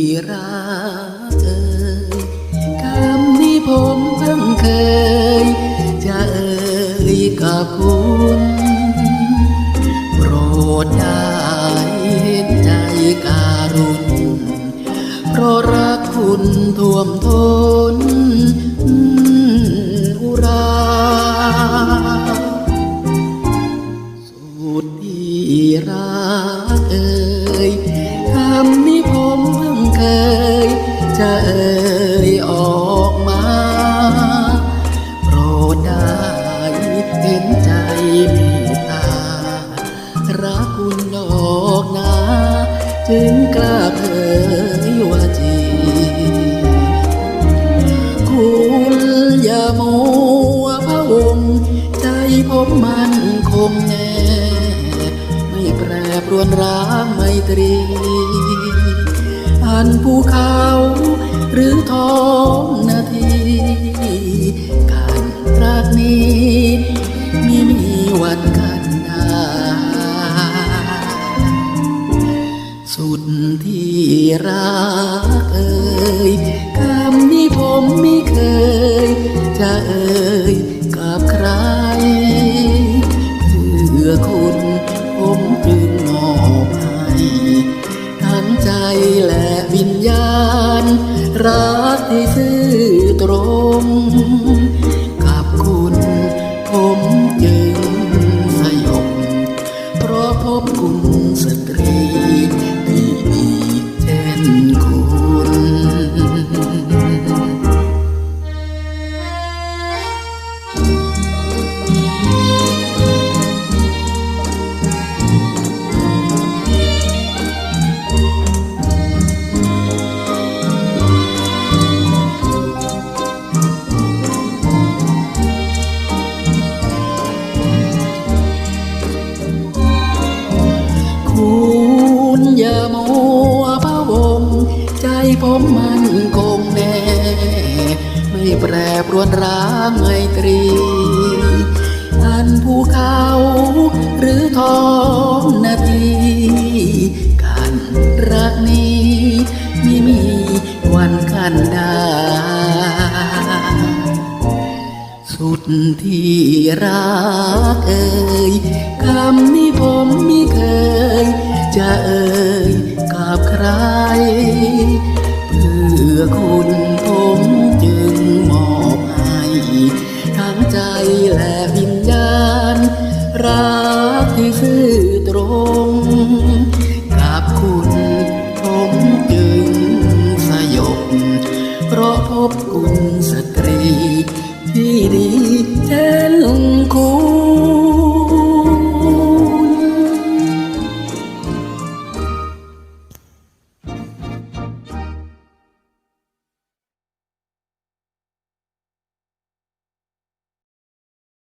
ที่รักเอ่ยคำนี้ผมเพิ่งเคย จะเอ่ยกับคุณโปรดได้เห็นใจการุณเพราะรักคุณท่วมท้นอุราสุดที่รักเอ่ยคำนี้ผมเพิ่ง เคยจะเอ่ยออกมาโปรดได้เห็นใจเมตตา รักคุณดอกนา จึงกล้าเผยว่าจริงคุณอย่ามัวพะวงใจผมมันคงแน่ไม่แปรปรวนร้างไมตรี อันภูเขา หรือท้องนาทีการรักนี้ม่มีวันกันดาสุดที่รักเอ่ยคำนี้ผมไม่เคย จะเอ่ยกับใคร ขอบคุณสตรี ผมมันคงแน่ ไม่แปรปรวนร้างไมตรี อันภูเขาหรือท้องนาทีการรักนี้ไม่มีวันกันดา สุดที่รักเอ่ยคำนี้ผมไม่เคย จะเอ่ยกับใคร อคุณผมจึงมอบให้ทั้งใจและวิญญาณ รักที่ซื่อตรงกับคุณผมจึงสยบ เพราะพบคุณสตรี ที่ดีเช่นคุณ